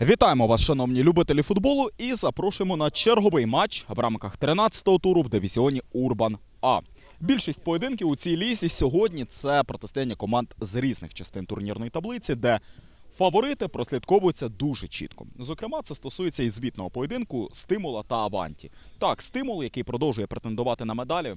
Вітаємо вас, шановні любителі футболу, і запрошуємо на черговий матч в рамках 13-го туру в дивізіоні Урбан А. Більшість поєдинків у цій лізі сьогодні це протистояння команд з різних частин турнірної таблиці, де фаворити прослідковуються дуже чітко. Зокрема, це стосується і звітного поєдинку стимула та Аванті. Так, стимул, який продовжує претендувати на медалі,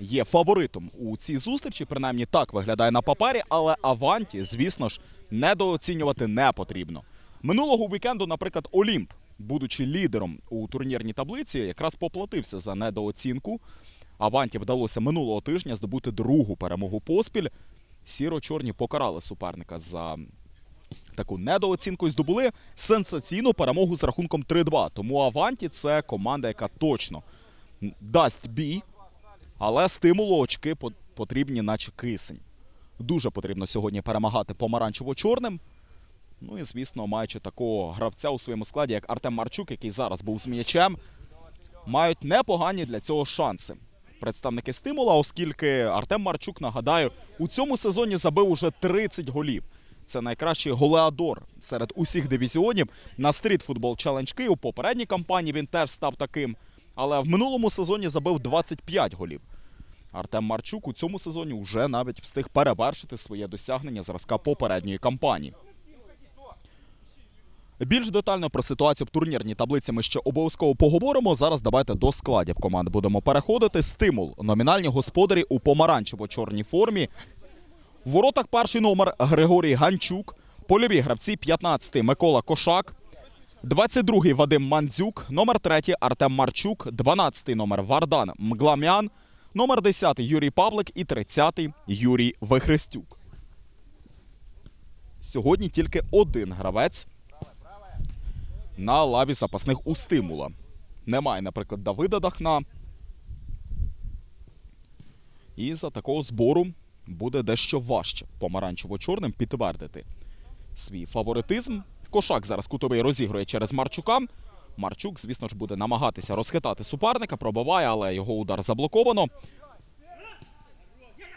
є фаворитом у цій зустрічі, принаймні так виглядає на папері, але Аванті, звісно ж, недооцінювати не потрібно. Минулого вікенду, наприклад, Олімп, будучи лідером у турнірній таблиці, якраз поплатився за недооцінку. Аванті вдалося минулого тижня здобути другу перемогу поспіль. Сіро-чорні покарали суперника за таку недооцінку і здобули сенсаційну перемогу з рахунком 3-2. Тому Аванті це команда, яка точно дасть бій, але стимулу очки потрібні, наче кисень. Дуже потрібно сьогодні перемагати помаранчево-чорним. Ну і, звісно, маючи такого гравця у своєму складі, як Артем Марчук, який зараз був з м'ячем, мають непогані для цього шанси. Представники стимула, оскільки Артем Марчук, нагадаю, у цьому сезоні забив уже 30 голів. Це найкращий голеадор серед усіх дивізіонів на стріт футбол Челендж Київ. Попередній кампанії він теж став таким. Але в минулому сезоні забив 25 голів. Артем Марчук у цьому сезоні вже навіть встиг перевершити своє досягнення зразка попередньої кампанії. Більш детально про ситуацію в турнірній таблиці ми ще обов'язково поговоримо. Зараз давайте до складів команд будемо переходити. Стимул. Номінальні господарі у помаранчево-чорній формі. В воротах перший номер Григорій Ганчук. Польові гравці 15-й Микола Кошак. 22-й Вадим Мандзюк, номер 3 Артем Марчук, 12-й номер Вардан Мгламян, номер 10 Юрій Павлик і 30-й Юрій Вихрестюк. Сьогодні тільки один гравець на лаві запасних у стимула. Немає, наприклад, Давида Дахна. І за такого збору буде дещо важче помаранчево-чорним підтвердити свій фаворитизм. Кошак зараз кутовий розігрує через Марчука. Марчук, звісно ж, буде намагатися розхитати суперника, пробиває, але його удар заблоковано.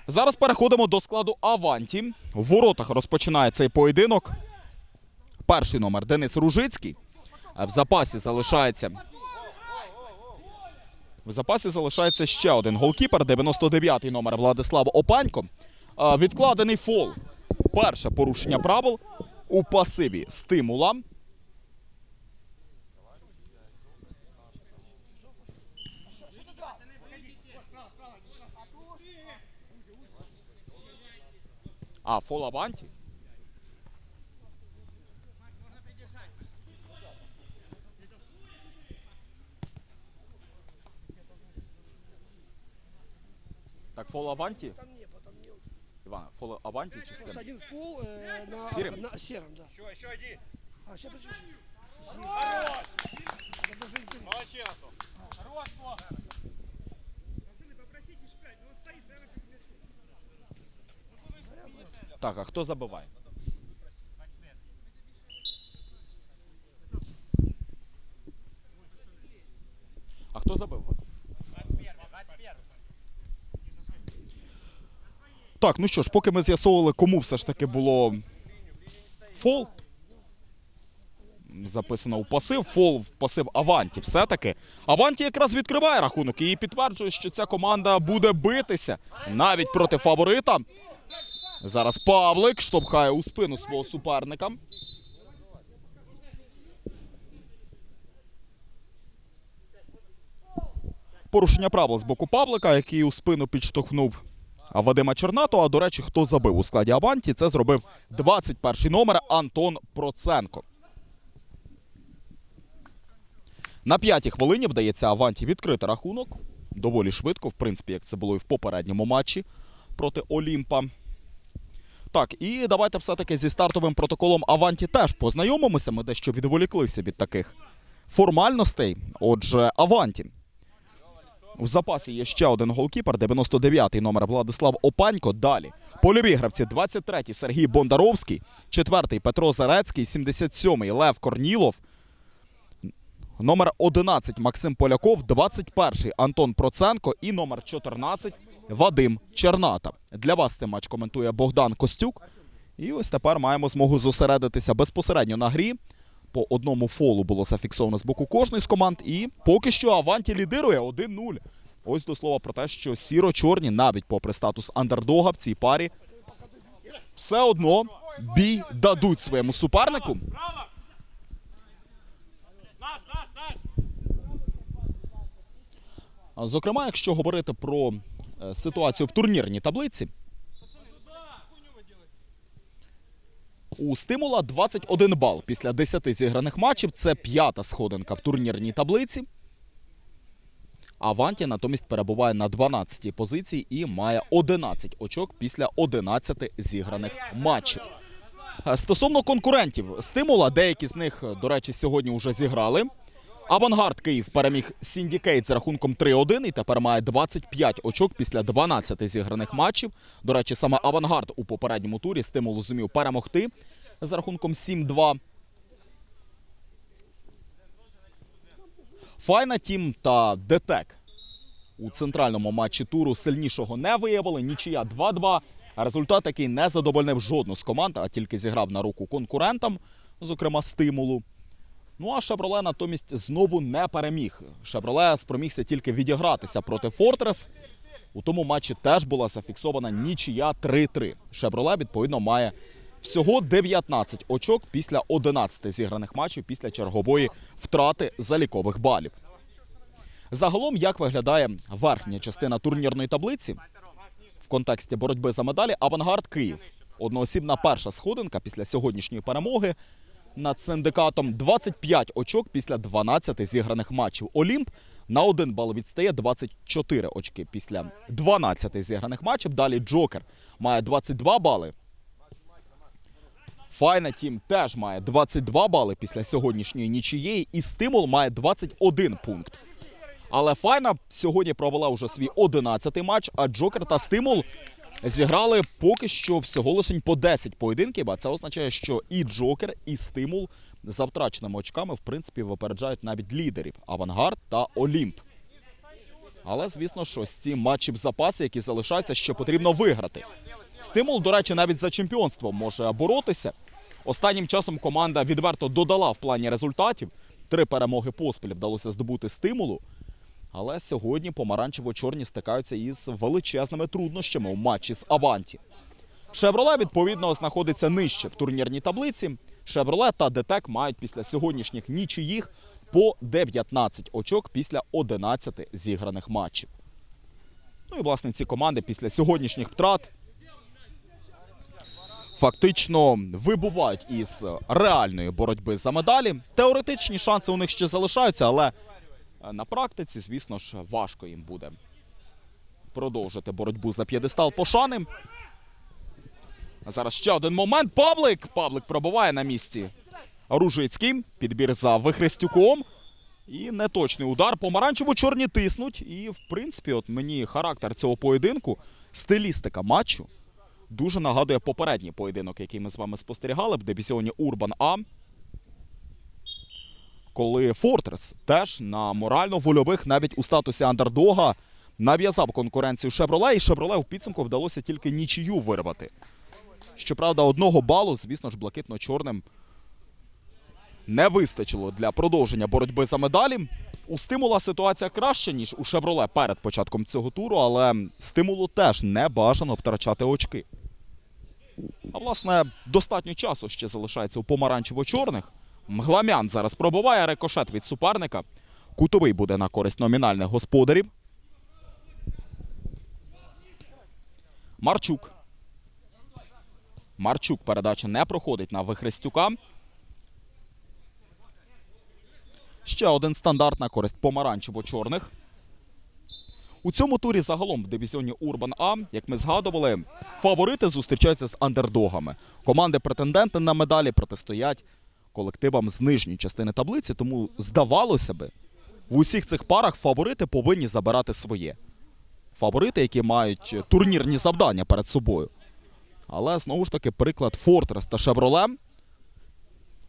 Зараз переходимо до складу Аванті. В воротах розпочинає цей поєдинок. Перший номер Денис Ружицький. А В запасі залишається. В запасі залишається ще один голкіпер, 99-й номер Владислав Опанько. Відкладений фол. Перше порушення правил у пасиві стимула. А, фол Аванті? Так, фол Аванті? Там не было, там не было. Івана, фол Аванті чи Просто стим? один фол э, на, Серым? на сером, да. Еще, еще один. А, сейчас подожди. Хорош! Я даже не понял. Молодчина. Хорош, Бог. Так, а хто забиває? А хто забив Так, ну що ж, поки ми з'ясовували, кому все ж таки було фол. Записано у пасив, фол в пасив Аванті. Все-таки. Аванті якраз відкриває рахунок і підтверджує, що ця команда буде битися навіть проти фаворита. Зараз Павлик штовхає у спину свого суперника. Порушення правил з боку Павлика, який у спину підштовхнув Вадима Чернато. А до речі, хто забив у складі Аванті, це зробив 21-й номер Антон Проценко. На п'ятій хвилині вдається Аванті відкрити рахунок. Доволі швидко, в принципі, як це було і в попередньому матчі проти Олімпа. Так, і давайте все-таки зі стартовим протоколом Аванті теж познайомимося. Ми дещо відволіклися від таких формальностей. Отже, Аванті. В запасі є ще один голкіпер, 99-й номер Владислав Опанько. Далі. Польові гравці 23-й Сергій Бондаровський, 4-й Петро Зарецький, 77-й Лев Корнілов, номер 11 Максим Поляков, 21-й Антон Проценко і номер 14 Вадим Черната. Для вас цей матч коментує Богдан Костюк. І ось тепер маємо змогу зосередитися безпосередньо на грі. По одному фолу було зафіксовано з боку кожної з команд. І поки що Аванті лідирує 1-0. Ось до слова про те, що сіро-чорні, навіть попри статус андердога в цій парі, все одно бій дадуть своєму супернику. Зокрема, якщо говорити про е, ситуацію в турнірній таблиці, у стимула 21 бал після 10 зіграних матчів. Це п'ята сходинка в турнірній таблиці. Аванті натомість перебуває на 12-й позиції і має 11 очок після 11 зіграних матчів. Е, Стосовно конкурентів стимула, деякі з них, до речі, сьогодні вже зіграли. Авангард Київ переміг Сіндікейт з рахунком 3-1 і тепер має 25 очок після 12 зіграних матчів. До речі, саме Авангард у попередньому турі стимулу зумів перемогти з рахунком 7-2. Файна Тім та Детек у центральному матчі туру сильнішого не виявили. Нічия 2-2. Результат, який не задовольнив жодну з команд, а тільки зіграв на руку конкурентам, зокрема стимулу. Ну а Шевроле натомість знову не переміг. Шевроле спромігся тільки відігратися проти Фортрес. У тому матчі теж була зафіксована нічия 3-3. Шевроле, відповідно, має всього 19 очок після 11 зіграних матчів після чергової втрати залікових балів. Загалом, як виглядає верхня частина турнірної таблиці в контексті боротьби за медалі, Авангард Київ. Одноосібна перша сходинка після сьогоднішньої перемоги над синдикатом 25 очок після 12 зіграних матчів. Олімп на один бал відстає 24 очки після 12 зіграних матчів. Далі Джокер має 22 бали. Файна Тім теж має 22 бали після сьогоднішньої нічиєї, і стимул має 21 пункт. Але Файна сьогодні провела вже свій 11-й матч, а Джокер та Стимул зіграли поки що всього лише по 10 поєдинків. А це означає, що і Джокер, і Стимул за втраченими очками в принципі випереджають навіть лідерів Авангард та Олімп. Але звісно, що з ці матчі в запасі, які залишаються, ще потрібно виграти. Стимул, до речі, навіть за чемпіонство може боротися. Останнім часом команда відверто додала в плані результатів. Три перемоги поспіль вдалося здобути стимулу. Але сьогодні помаранчево-чорні стикаються із величезними труднощами у матчі з Аванті. Шевроле, відповідно, знаходиться нижче в турнірній таблиці. Шевроле та Детек мають після сьогоднішніх нічиїх по 19 очок після 11 зіграних матчів. Ну і власне ці команди після сьогоднішніх втрат фактично вибувають із реальної боротьби за медалі. Теоретичні шанси у них ще залишаються, але на практиці, звісно ж, важко їм буде продовжити боротьбу за п'єдестал пошани. Зараз ще один момент. Павлик. Павлик пробуває на місці. Ружицький. Підбір за Вихрестюком. І неточний удар. Помаранчево-чорні тиснуть. І, в принципі, от мені характер цього поєдинку, стилістика матчу дуже нагадує попередній поєдинок, який ми з вами спостерігали в дивізіоні Урбан А. Коли Фортрес теж на морально-вольових, навіть у статусі андердога, нав'язав конкуренцію Шевроле, і Шевроле в підсумку вдалося тільки нічию вирвати. Щоправда, одного балу, звісно ж, блакитно-чорним не вистачило для продовження боротьби за медалі. У стимула ситуація краща, ніж у Шевроле перед початком цього туру, але стимулу теж не бажано втрачати очки. А власне, достатньо часу ще залишається у помаранчево-чорних. Мгламян зараз пробуває рикошет від суперника. Кутовий буде на користь номінальних господарів. Марчук. Марчук передача не проходить на Вихрестюка. Ще один стандарт на користь помаранчево-чорних. У цьому турі загалом в дивізіоні Урбан А, як ми згадували, фаворити зустрічаються з андердогами. Команди претенденти на медалі протистоять колективам з нижньої частини таблиці, тому здавалося би, в усіх цих парах фаворити повинні забирати своє. Фаворити, які мають турнірні завдання перед собою. Але знову ж таки, приклад Фортрес та Шевроле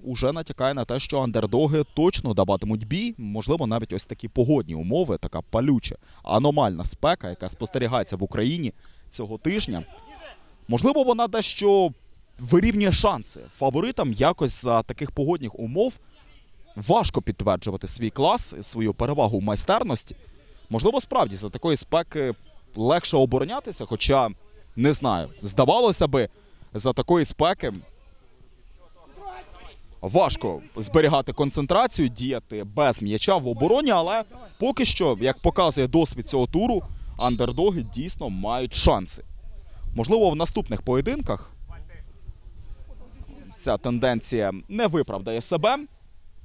уже натякає на те, що андердоги точно даватимуть бій. Можливо, навіть ось такі погодні умови, така палюча, аномальна спека, яка спостерігається в Україні цього тижня. Можливо, вона дещо вирівнює шанси фаворитам якось за таких погодних умов важко підтверджувати свій клас, свою перевагу в майстерності. Можливо, справді за такої спеки легше оборонятися, хоча не знаю. Здавалося би, за такої спеки важко зберігати концентрацію, діяти без м'яча в обороні, але поки що, як показує досвід цього туру, андердоги дійсно мають шанси. Можливо, в наступних поєдинках ця тенденція не виправдає себе.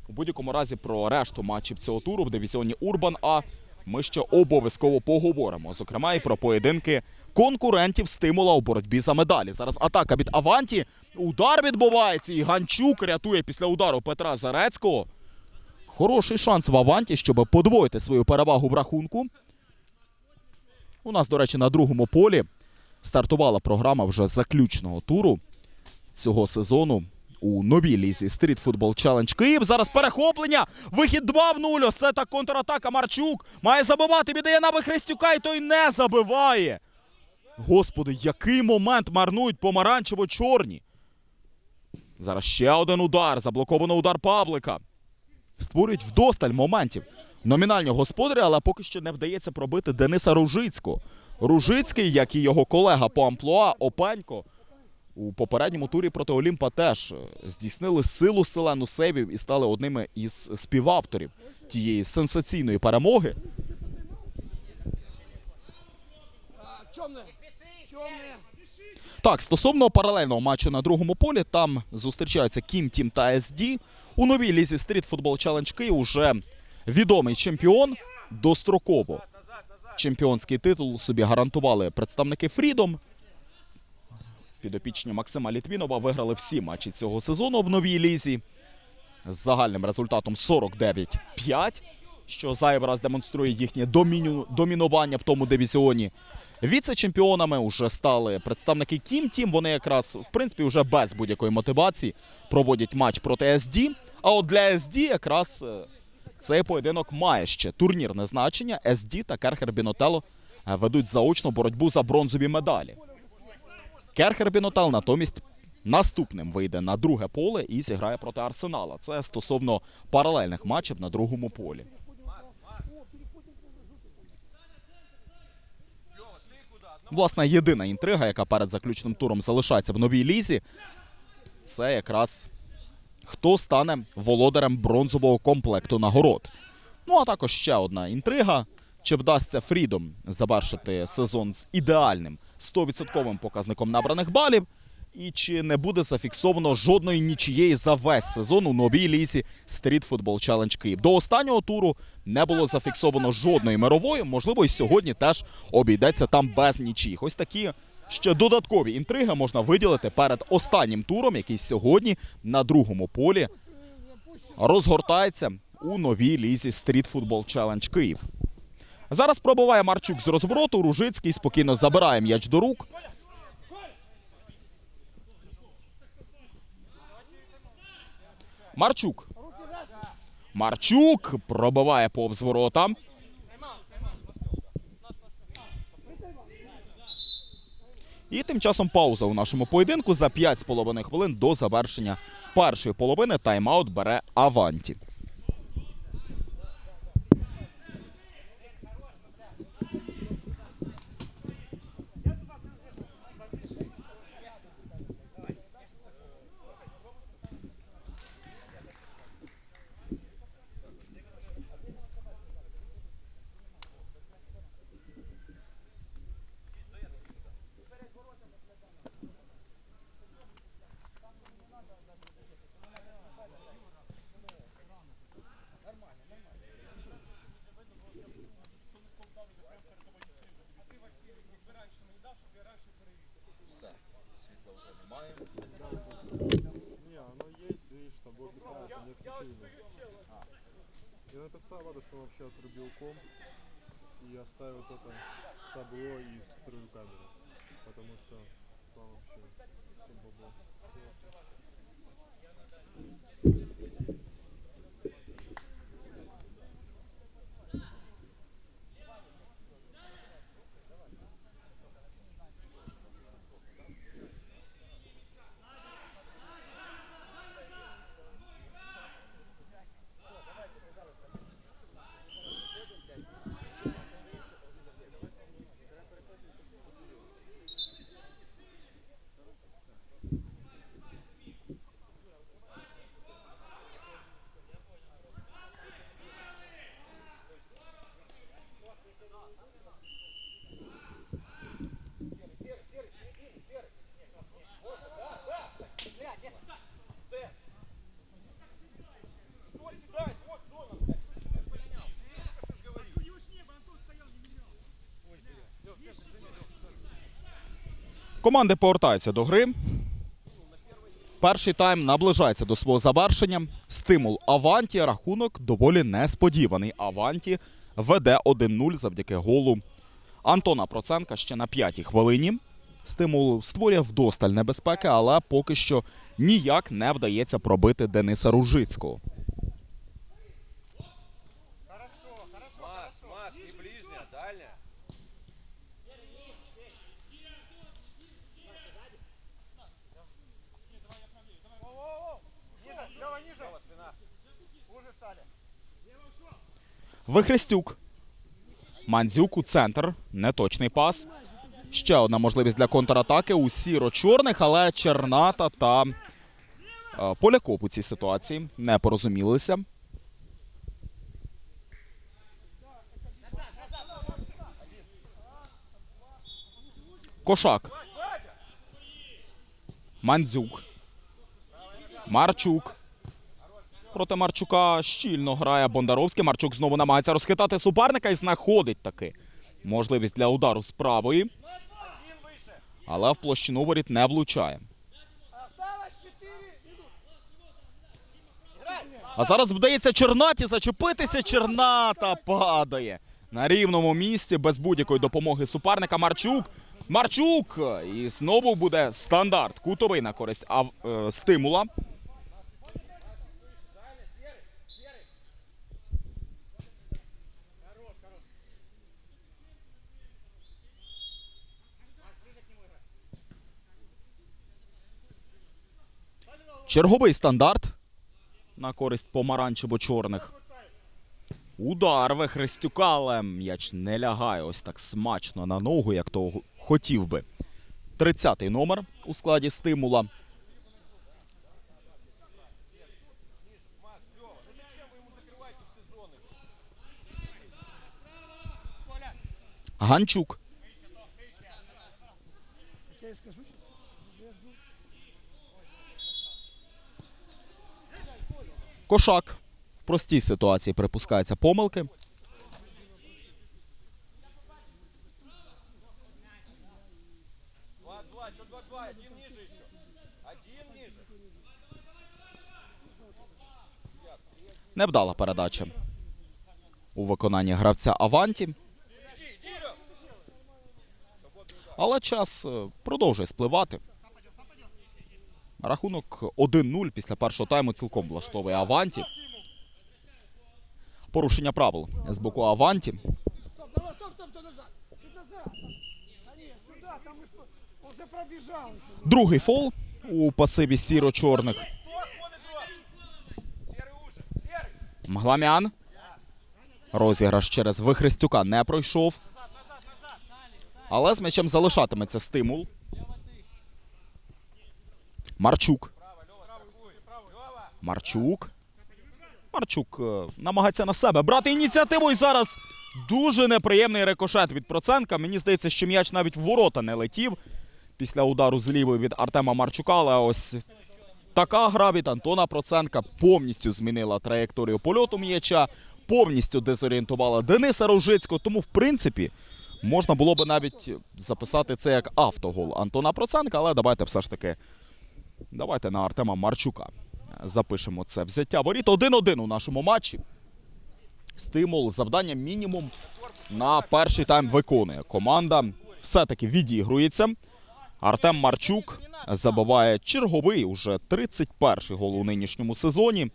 У будь-якому разі про решту матчів цього туру в дивізіоні Урбан А ми ще обов'язково поговоримо. Зокрема, і про поєдинки конкурентів стимула у боротьбі за медалі. Зараз атака від Аванті. Удар відбувається, і Ганчук рятує після удару Петра Зарецького. Хороший шанс в Аванті, щоб подвоїти свою перевагу в рахунку. У нас, до речі, на другому полі стартувала програма вже заключного туру цього сезону у новій лізі Street Football Challenge Київ. Зараз перехоплення. Вихід 2 в 0. Ось Це так контратака. Марчук має забивати. Віддає на Христюка, і той не забиває. Господи, який момент марнують помаранчево-чорні. Зараз ще один удар. Заблоковано удар Павлика. Створюють вдосталь моментів. Номінальні господарі, але поки що не вдається пробити Дениса Ружицького. Ружицький, як і його колега по амплуа Опенько, у попередньому турі проти Олімпа теж е, здійснили силу селену сейвів і стали одними із співавторів тієї сенсаційної перемоги. Так, стосовно паралельного матчу на другому полі, там зустрічаються Кім Тім та СД. У новій лізі Street Football Challenge Київ уже відомий чемпіон достроково. Чемпіонський титул собі гарантували представники Фрідом. Підопічні Максима Літвінова виграли всі матчі цього сезону в новій лізі з загальним результатом 49-5, що зайвий раз демонструє їхнє доміну- домінування в тому дивізіоні. Віце-чемпіонами вже стали представники Кім Тім. Вони якраз в принципі вже без будь-якої мотивації проводять матч проти СД. А от для СД якраз е, цей поєдинок має ще турнірне значення. СД та Керхер Бінотело е, ведуть заочну боротьбу за бронзові медалі. Керхер Бінотел натомість наступним вийде на друге поле і зіграє проти Арсенала. Це стосовно паралельних матчів на другому полі. Власне, єдина інтрига, яка перед заключним туром залишається в новій лізі, це якраз хто стане володарем бронзового комплекту нагород. Ну а також ще одна інтрига. Чи вдасться Фрідом завершити сезон з ідеальним 100% показником набраних балів? І чи не буде зафіксовано жодної нічієї за весь сезон у новій лісі Street Football Challenge Київ? До останнього туру не було зафіксовано жодної мирової. Можливо, і сьогодні теж обійдеться там без нічиїх. Ось такі ще додаткові інтриги можна виділити перед останнім туром, який сьогодні на другому полі розгортається у новій лізі Street Football Challenge Київ. Зараз пробиває Марчук з розвороту. Ружицький спокійно забирає м'яч до рук. Марчук. Марчук пробиває повз ворота. І тим часом пауза у нашому поєдинку за 5,5 хвилин до завершення першої половини. Тайм-аут бере Аванті. Команди повертаються до гри. Перший тайм наближається до свого завершення. Стимул Аванті. Рахунок доволі несподіваний. Аванті веде 1-0 завдяки голу Антона Проценка ще на п'ятій хвилині. Стимул створює вдосталь небезпеки, але поки що ніяк не вдається пробити Дениса Ружицького. Вихрестюк. Мандзюк у центр. Неточний пас. Ще одна можливість для контратаки у сіро-чорних, але Черната та е, Поляков у цій ситуації не порозумілися. Кошак. Мандзюк. Марчук. Проти Марчука щільно грає Бондаровський. Марчук знову намагається розхитати суперника і знаходить таки можливість для удару з правої. Але в площину воріт не влучає. Осталось 4 минуты. А зараз вдається Чернаті зачепитися. Черната падає на рівному місці без будь-якої допомоги суперника. Марчук. Марчук! І знову буде стандарт. Кутовий на користь ав... е, стимула. Черговий стандарт на користь помаранчево-чорних. Удар Вихрестюка, але м'яч не лягає ось так смачно на ногу, як того хотів би. 30-й номер у складі стимула. Ганчук. Кошак. В простій ситуації припускаються помилки. Невдала передача у виконанні гравця Аванті. Але час е, продовжує спливати. Рахунок 1-0 після першого тайму цілком влаштовує Аванті. Порушення правил з боку Аванті. Другий фол у пасиві сіро-чорних. Мгламян. Розіграш через Вихрестюка не пройшов. Але з м'ячем залишатиметься стимул. Марчук. Марчук. Марчук е, намагається на себе брати ініціативу. І зараз дуже неприємний рикошет від Проценка. Мені здається, що м'яч навіть в ворота не летів після удару з від Артема Марчука. Але ось Така гра від Антона Проценка повністю змінила траєкторію польоту м'яча, повністю дезорієнтувала Дениса Ружицького. Тому, в принципі, можна було би навіть записати це як автогол Антона Проценка, але давайте все ж таки давайте на Артема Марчука запишемо це взяття. Воріт 1-1 у нашому матчі. Стимул, завдання мінімум на перший тайм виконує. Команда все-таки відігрується. Артем Марчук забиває черговий уже 31-й гол у нинішньому сезоні.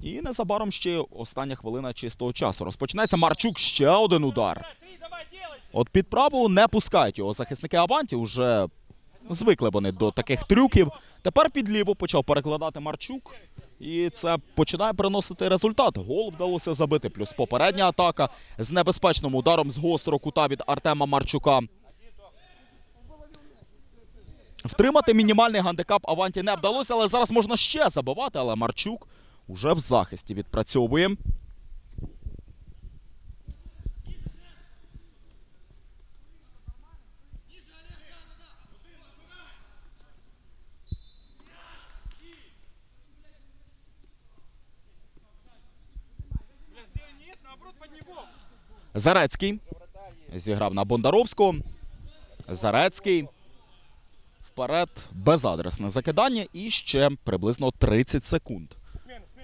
І незабаром ще остання хвилина чистого часу. Розпочинається Марчук ще один удар. От під праву не пускають його захисники Аванті. Уже звикли вони до таких трюків. Тепер під ліву почав перекладати Марчук. І це починає приносити результат. Гол вдалося забити. Плюс попередня атака з небезпечним ударом з гострого кута від Артема Марчука. Втримати мінімальний гандикап Аванті не вдалося, але зараз можна ще забивати. Але Марчук уже в захисті відпрацьовує. Зарецький зіграв на Бондаровського. Зарецький. Вперед безадресне закидання і ще приблизно 30 секунд.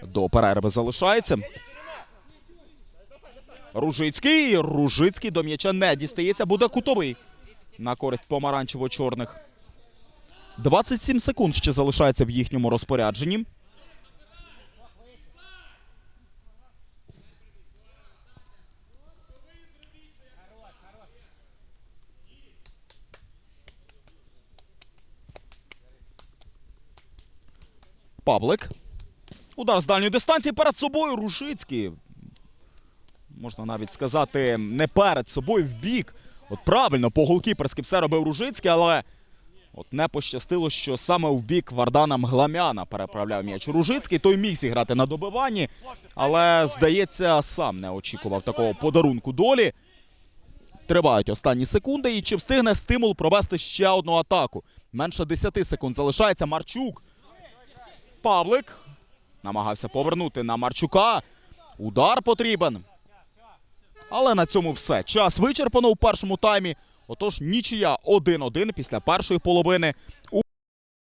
До перерви залишається. Ружицький. Ружицький до м'яча не дістається. Буде кутовий на користь помаранчево-чорних. 27 секунд ще залишається в їхньому розпорядженні. Павлик. Удар з дальньої дистанції перед собою. Ружицький. Можна навіть сказати, не перед собою в бік. От правильно, по голкіперськи все робив Ружицький, але от не пощастило, що саме в бік Вардана Мгламяна переправляв м'яч Ружицький. Той міг зіграти на добиванні, але, здається, сам не очікував такого подарунку долі. Тривають останні секунди, і чи встигне стимул провести ще одну атаку? Менше 10 секунд залишається Марчук. Павлик намагався повернути на Марчука. Удар потрібен. Але на цьому все. Час вичерпано у першому таймі. Отож, нічия 1-1 після першої половини.